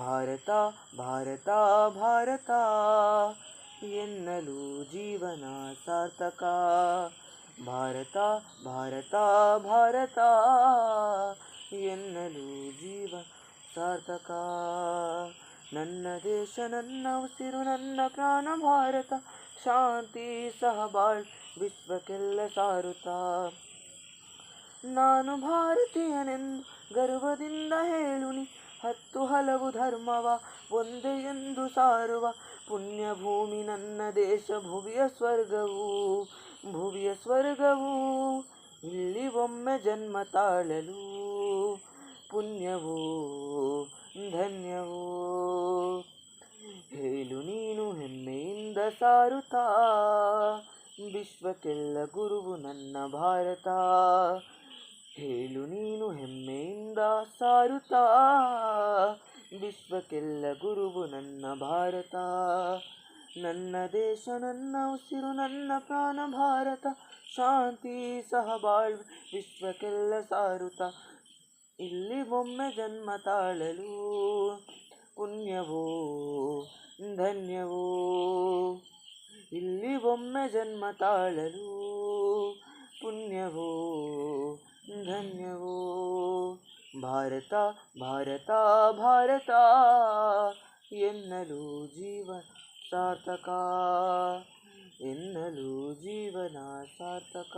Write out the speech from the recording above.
ಭಾರತ ಭಾರತ ಭಾರತ. ಎನ್ನಲು ಜೀವನ ಸಾರ್ಥಕ. ಭಾರತ ಭಾರತ ಭಾರತ. ಎನ್ನಲು ಜೀವ ಸಾರ್ಥಕ. ನನ್ನ ದೇಶ, ನನ್ನ ಉಸಿರು, ನನ್ನ ಪ್ರಾಣ, ಭಾರತ. ಶಾಂತಿ, ಸಹಬಾಳ್, ವಿಶ್ವಕ್ಕೆಲ್ಲ ಸಾರುತ ನಾನು ಭಾರತೀಯನೆಂದು ಗರ್ವದಿಂದ ಹೇಳುನಿ. ಹಲವು ಧರ್ಮವ, ಒಂದೇ ಎಂದು ಸಾರುವ. ಪುಣ್ಯ ಭೂಮಿ ನನ್ನ ದೇಶ, ಭುವಿಯ ಸ್ವರ್ಗವು ಭುವಿಯ ಸ್ವರ್ಗವು. ಇಲ್ಲಿ ಒಮ್ಮೆ ಜನ್ಮ ತಾಳಲು. ಪುಣ್ಯವೋ, ಧನ್ಯವೋ. ಹೇಳು ನೀನು ಹೆಮ್ಮೆಯಿಂದ ಸಾರುತ್ತಾ. ವಿಶ್ವಕ್ಕೆಲ್ಲ ಗುರುವು ನನ್ನ ಭಾರತ. ಹೇಳು ನೀನು ಹೆಮ್ಮೆಯಿಂದ ಸಾರುತ್ತಾ. ವಿಶ್ವಕ್ಕೆಲ್ಲ ಗುರುವು ನನ್ನ ಭಾರತ. ನನ್ನ ದೇಶ, ನನ್ನ ಉಸಿರು, ನನ್ನ ಪ್ರಾಣ ಭಾರತ. ಶಾಂತಿ, ಸಹಬಾಳ್ವೆ, ವಿಶ್ವಕ್ಕೆಲ್ಲ ಸಾರುತ. ಇಲ್ಲಿ ಒಮ್ಮೆ ಜನ್ಮ ತಾಳಲು ಪುಣ್ಯವೋ, ಧನ್ಯವೋ? ಇಲ್ಲಿ ಒಮ್ಮೆ ಜನ್ಮ ತಾಳಲು ಪುಣ್ಯವೋ, ಧನ್ಯವೋ? ಭಾರತ ಭಾರತ ಭಾರತ ಎನ್ನಲು ಜೀವನ ಸಾರ್ಥಕ ಎನ್ನಲು ಜೀವನ ಸಾರ್ಥಕ